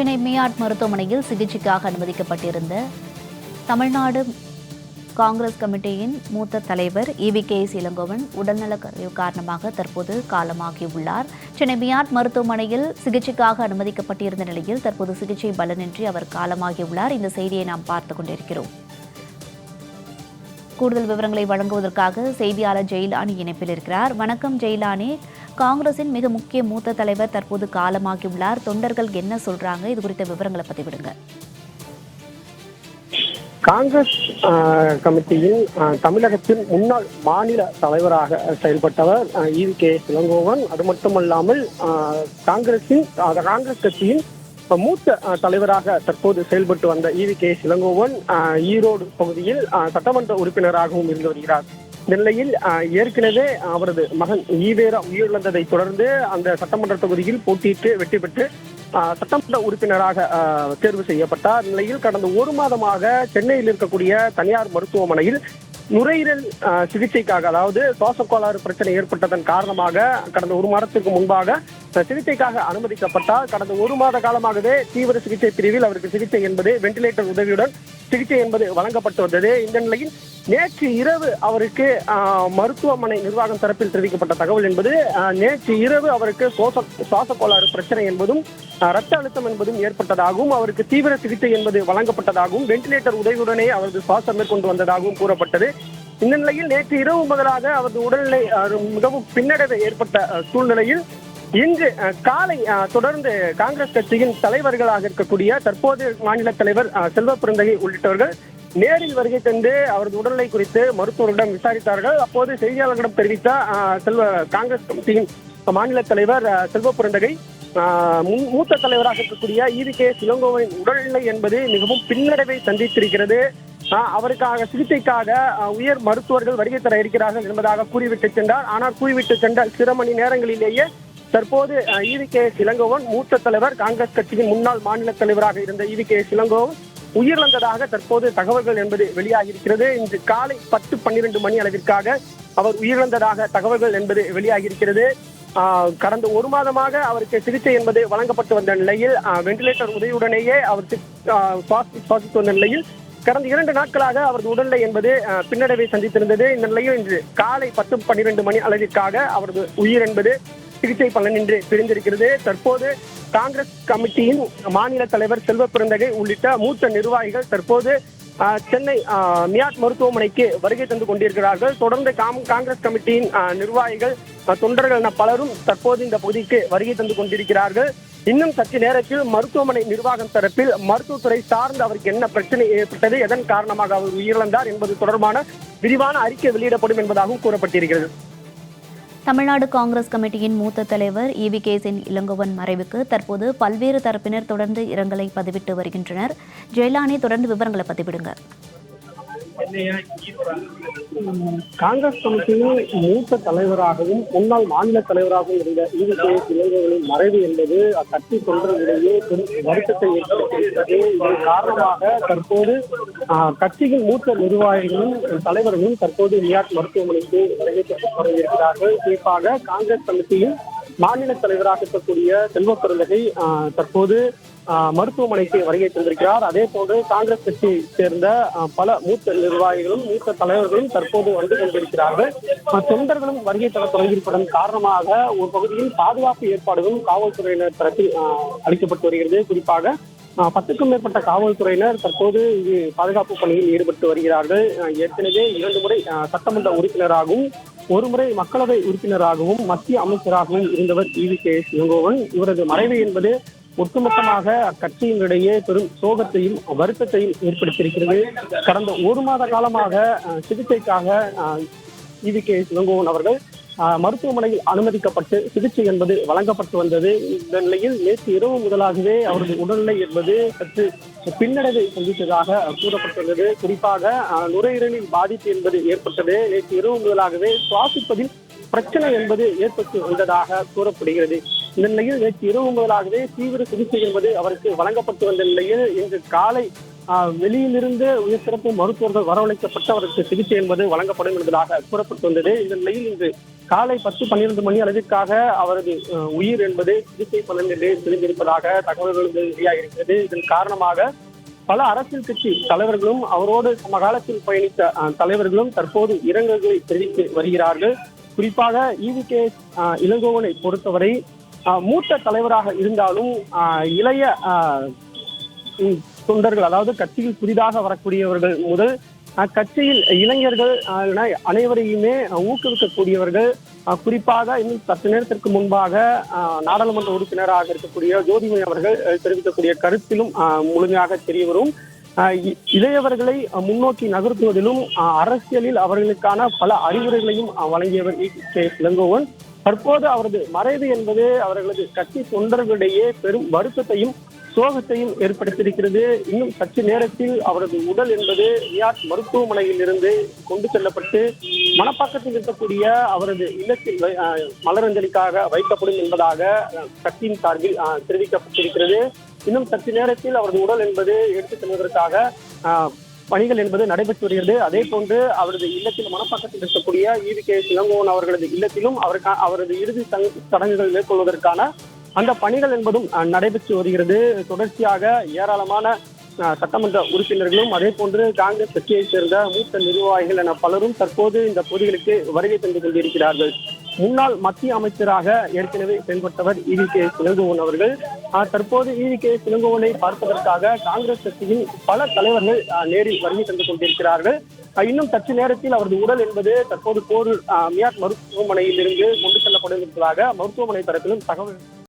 சென்னை மியாட் மருத்துவமனையில் சிகிச்சைக்காக அனுமதிக்கப்பட்டிருந்த தமிழ்நாடு காங்கிரஸ் கமிட்டியின் மூத்த தலைவர் இவி கே எஸ் இளங்கோவன் உடல்நலக் காரணமாக தற்போது காலமாகியுள்ளார். சென்னை மியாட் மருத்துவமனையில் சிகிச்சைக்காக அனுமதிக்கப்பட்டிருந்த நிலையில் தற்போது சிகிச்சை பலனின்றி அவர் காலமாகியுள்ளார். இந்த செய்தியை நாம் பார்த்துக் கொண்டிருக்கிறோம். கூடுதல் விவரங்களை வழங்குவதற்காக செய்தியாளர் ஜெயிலானி இணைப்பில் இருக்கிறார். வணக்கம் ஜெயிலானி. காங்கிரசின் மிக முக்கிய மூத்த தலைவர் தற்போது காலமாகியுள்ளார். தொண்டர்கள் என்ன சொல்றாங்க? இது குறித்த விவரங்களை பதிவிடுங்க காங்கிரஸ் கமிட்டியின் தமிழகத்தின் முன்னாள் மாநில தலைவராக செயல்பட்டவர் இவி கே. இளங்கோவன் அது மட்டுமல்லாமல் ஆஹ், காங்கிரசின் காங்கிரஸ் கட்சியின் மூத்த தலைவராக தற்போது செயல்பட்டு வந்த இவி கே. இளங்கோவன் ஈரோடு பகுதியில் சட்டமன்ற உறுப்பினராகவும் இருந்து வருகிறார். நிலையில் ஏற்கனவே அவரது மகன் ஈவேரா உயிரிழந்ததை தொடர்ந்து அந்த சட்டமன்ற தொகுதியில் போட்டியிட்டு வெற்றி பெற்று சட்டமன்ற உறுப்பினராக தேர்வு செய்யப்பட்டார். நிலையில் கடந்த ஒரு மாதமாக சென்னையில் இருக்கக்கூடிய தனியார் மருத்துவமனையில் நுரையீரல் சிகிச்சைக்காக அதாவது சுவாச கோளாறு பிரச்சனை ஏற்பட்டதன் காரணமாக கடந்த ஒரு மாதத்திற்கு முன்பாக சிகிச்சைக்காக அனுமதிக்கப்பட்டார். கடந்த ஒரு மாத காலமாகவே தீவிர சிகிச்சை பிரிவில் அவருக்கு சிகிச்சை என்பது வெண்டிலேட்டர் உதவியுடன் சிகிச்சை என்பது வழங்கப்பட்டு வந்தது. இந்த நிலையில் நேற்று இரவு அவருக்கு மருத்துவமனை நிர்வாகம் தரப்பில் தெரிவிக்கப்பட்ட தகவல் என்பது நேற்று இரவு அவருக்கு சுவாச சுவாச கோளாறு பிரச்சனை என்பதும் ரத்த அழுத்தம் என்பதும் ஏற்பட்டதாகவும் அவருக்கு தீவிர சிகிச்சை என்பது வழங்கப்பட்டதாகவும் வெண்டிலேட்டர் உதவியுடனே அவரது சுவாசம் மேற்கொண்டு வந்ததாகவும் கூறப்பட்டது. இந்த நிலையில் நேற்று இரவு முதலாக அவரது உடல்நிலை மிகவும் பின்னடைவு ஏற்பட்ட சூழ்நிலையில் இன்று காலை தொடர்ந்து காங்கிரஸ் கட்சியின் தலைவர்களாக இருக்கக்கூடிய தற்போது மாநில தலைவர் செல்வ பிறந்தகை உள்ளிட்டவர்கள் நேரில் வருகை தந்து அவரது உடல்நிலை குறித்து மருத்துவரிடம் விசாரித்தார்கள். அப்போது செய்தியாளர்களிடம் தெரிவித்த செல்வ காங்கிரஸ் கமிட்டியின் மாநில தலைவர் செல்வ புரண்டகை மூத்த தலைவராக இருக்கக்கூடிய ஈவி கே சிலங்கோவின் உடல்நிலை என்பது மிகவும் பின்னடைவை சந்தித்திருக்கிறது. அவருக்காக சிகிச்சைக்காக உயர் மருத்துவர்கள் வருகை தர இருக்கிறார்கள் என்பதாக கூறிவிட்டு சென்றார். ஆனால் கூறிவிட்டு சென்ற சில மணி நேரங்களிலேயே தற்போது ஈவி கே சிலங்கோவன் மூத்த தலைவர் காங்கிரஸ் கட்சியின் முன்னாள் மாநில தலைவராக இருந்த ஈவி கே சிலங்கோவன் உயிரிழந்ததாக தற்போது தகவல்கள் என்பது வெளியாகியிருக்கிறது. இன்று காலை பத்து பன்னிரண்டு மணி அளவிற்காக அவர் உயிரிழந்ததாக தகவல்கள் என்பது வெளியாகியிருக்கிறது. கடந்த ஒரு மாதமாக அவருக்கு சிகிச்சை என்பது வழங்கப்பட்டு வந்த நிலையில் வெண்டிலேட்டர் உதவியுடனேயே அவருக்கு சுவாசி- சுவாசித்து வந்த நிலையில் கடந்த இரண்டு நாட்களாக அவரது உடல்நிலை என்பது பின்னடைவை சந்தித்திருந்தது. இந்த நிலையில் இன்று காலை பத்து பன்னிரண்டு மணி அளவிற்காக அவரது உயிர் என்பது சிகிச்சை பலனின்றி பிரிந்திருக்கிறது. தற்போது காங்கிரஸ் கமிட்டியின் மாநில தலைவர் செல்வ பிறந்தகை உள்ளிட்ட மூத்த நிர்வாகிகள் தற்போது சென்னை மியாட் மருத்துவமனைக்கு வருகை தந்து கொண்டிருக்கிறார்கள். தொடர்ந்து காங்கிரஸ் கமிட்டியின் நிர்வாகிகள் தொண்டர்கள் என பலரும் தற்போது இந்த பகுதிக்கு வருகை தந்து கொண்டிருக்கிறார்கள். இன்னும் சற்று நேரத்தில் மருத்துவமனை நிர்வாகம் தரப்பில் மருத்துவத்துறை சார்ந்து அவருக்கு என்ன பிரச்சனை ஏற்பட்டது எதன் காரணமாக அவர் உயிரிழந்தார் என்பது தொடர்பான விரிவான அறிக்கை வெளியிடப்படும் என்பதாகவும் கூறப்பட்டிருக்கிறது. தமிழ்நாடு காங்கிரஸ் கமிட்டியின் மூத்த தலைவர் இவி கே இளங்கோவன் மறைவுக்கு தற்போது பல்வேறு தரப்பினர் தொடர்ந்து இரங்கலை பதிவிட்டு வருகின்றனர். ஜெயலானி தொடர்ந்து விவரங்களை பதிவிடுங்க. காங்கிரஸ் கமிட்டியின் மூத்த தலைவராகவும் முன்னாள் மாநில தலைவராகவும் இருந்த இவி இளைஞர்களின் மறைவு என்பது அக்கட்சி தொண்டர்களிடையே பெரும் வருத்தத்தை ஏற்படுத்தியிருக்கிறது. இதன் காரணமாக தற்போது கட்சியின் மூத்த நிர்வாகிகளும் தலைவர்களும் தற்போது நியாட் மருத்துவமனைக்கு வருகை வருகிறார்கள் குறிப்பாக காங்கிரஸ் கமிட்டியின் மாநில தலைவராக இருக்கக்கூடிய செல்வ பெருந்தகை தற்போது மருத்துவமனைக்கு வருகை தந்திருக்கிறார். அதே போன்று காங்கிரஸ் கட்சியை சேர்ந்த பல மூத்த நிர்வாகிகளும் மூத்த தலைவர்களும் தற்போது வந்து கொண்டிருக்கிறார்கள். தொண்டர்களும் வருகை தர தொடங்கியிருப்பதன் காரணமாக ஒரு பகுதியில் பாதுகாப்பு ஏற்பாடுகளும் காவல்துறையினர் தரப்பில் அளிக்கப்பட்டு வருகிறது. குறிப்பாக பத்துக்கும் மேற்பட்ட காவல்துறையினர் தற்போது இங்கு பாதுகாப்பு பணியில் ஈடுபட்டு வருகிறார்கள். ஏற்கனவே இரண்டு முறை சட்டமன்ற உறுப்பினராகவும் ஒரு முறை மக்களவை உறுப்பினராகவும் மத்திய அமைச்சராகவும் இருந்தவர் இவி கே இளங்கோவன். இவரது மறைவு என்பது ஒட்டுமொத்தமாக அக்கட்சியினிடையே பெரும் சோகத்தையும் வருத்தத்தையும் ஏற்படுத்தியிருக்கிறது. கடந்த ஒரு மாத காலமாக சிகிச்சைக்காக இவி கே இளங்கோவன் அவர்கள் அஹ், மருத்துவமனையில் அனுமதிக்கப்பட்டு சிகிச்சை என்பது வழங்கப்பட்டு வந்தது. இந்த நிலையில் நேற்று இரவு முதலாகவே அவரது உடல்நிலை என்பது சற்று பின்னடைவை சந்தித்ததாக கூறப்பட்டுள்ளது. குறிப்பாக அஹ், நுரையீரலில் பாதிப்பு என்பது ஏற்பட்டது. நேற்று இரவு முதலாகவே சுவாசிப்பதில் பிரச்சனை என்பது ஏற்பட்டு வந்ததாக கூறப்படுகிறது. இந்த நிலையில் நேற்று இரவு முதலாகவே தீவிர சிகிச்சை என்பது அவருக்கு வழங்கப்பட்டு வந்த நிலையில் இன்று காலை வெளியிலிருந்து உயர் சிறப்பு மருத்துவர்கள் வரவழைக்கப்பட்டு அவருக்கு சிகிச்சை என்பது வழங்கப்படும் என்பதாக கூறப்பட்டு வந்தது. இந்த நிலையில் இன்று காலை பத்து பன்னிரண்டு மணி அளவிற்காக அவரது உயிர் என்பது சிகிச்சை பலனிலே தெரிந்திருப்பதாக தகவல்கள் வெளியாகிறது இதன் காரணமாக பல அரசியல் கட்சி தலைவர்களும் அவரோடு சமகாலத்தில் பயணித்த தலைவர்களும் தற்போது இரங்கல்களை தெரிவித்து வருகிறார்கள். குறிப்பாக இவி கே இளங்கோவனை பொறுத்தவரை மூத்த தலைவராக இருந்தாலும் இளைய தொண்டர்கள் அதாவது கட்சியில் புதிதாக வரக்கூடியவர்கள் முதல் கட்சியில் இளைஞர்கள் என அனைவரையுமே ஊக்குவிக்கக்கூடியவர்கள் குறிப்பாக இன்னும் சற்று நேரத்திற்கு முன்பாக அஹ், நாடாளுமன்ற உறுப்பினராக இருக்கக்கூடிய ஜோதிமணி அவர்கள் தெரிவிக்கக்கூடிய கருத்திலும் முழுமையாக தெரிய வரும். இளையவர்களை முன்னோக்கி நகர்த்துவதிலும் அரசியலில் அவர்களுக்கான பல அறிவுரைகளையும் வழங்கியவர் இளங்கோவன். தற்போது அவரது மறைவு என்பது அவர்களது கட்சி தொண்டர்களிடையே பெரும் வருத்தத்தையும் சோகத்தையும் ஏற்படுத்தியிருக்கிறது. இன்னும் சற்று நேரத்தில் அவரது உடல் என்பது ரியாத் மருத்துவமனையில் இருந்து கொண்டு செல்லப்பட்டு மணப்பாக்கத்தில் இருக்கக்கூடிய அவரது இல்லத்தில் மலரஞ்சலிக்காக வைக்கப்படும் என்பதாக கட்சியின் சார்பில் தெரிவிக்கப்பட்டிருக்கிறது. இன்னும் சற்று நேரத்தில் அவரது உடல் என்பது எடுத்துச் செல்வதற்காக பணிகள் என்பது நடைபெற்று வருகிறது. அதே போன்று அவரது இல்லத்தில் மணப்பாக்கத்தில் இருக்கக்கூடிய ஈவி கே இளங்கோவன் அவர்களது இல்லத்திலும் அவருக்கா அவரது இறுதி சடங்குகள் மேற்கொள்வதற்கான அந்த பணிகள் என்பதும் நடைபெற்று வருகிறது. தொடர்ச்சியாக ஏராளமான சட்டமன்ற உறுப்பினர்களும் அதே போன்று காங்கிரஸ் கட்சியைச் சேர்ந்த மூத்த நிர்வாகிகள் என பலரும் தற்போது இந்த பகுதிகளுக்கு வருகை தந்து கொண்டிருக்கிறார்கள். முன்னாள் மத்திய அமைச்சராக ஏற்கனவே செயல்பட்டவர் இவி கே இளங்கோவன் அவர்கள். தற்போது இவி கே இளங்கோவனை பார்ப்பதற்காக காங்கிரஸ் கட்சியின் பல தலைவர்கள் அஹ், நேரில் வருகை தந்து கொண்டிருக்கிறார்கள். இன்னும் சற்று நேரத்தில் அவரது உடல் என்பது தற்போது போரூர் அஹ், மியாட் மருத்துவமனையில் இருந்து கொண்டு செல்லப்படும் என்பதாக மருத்துவமனை தரப்பிலும் தகவல்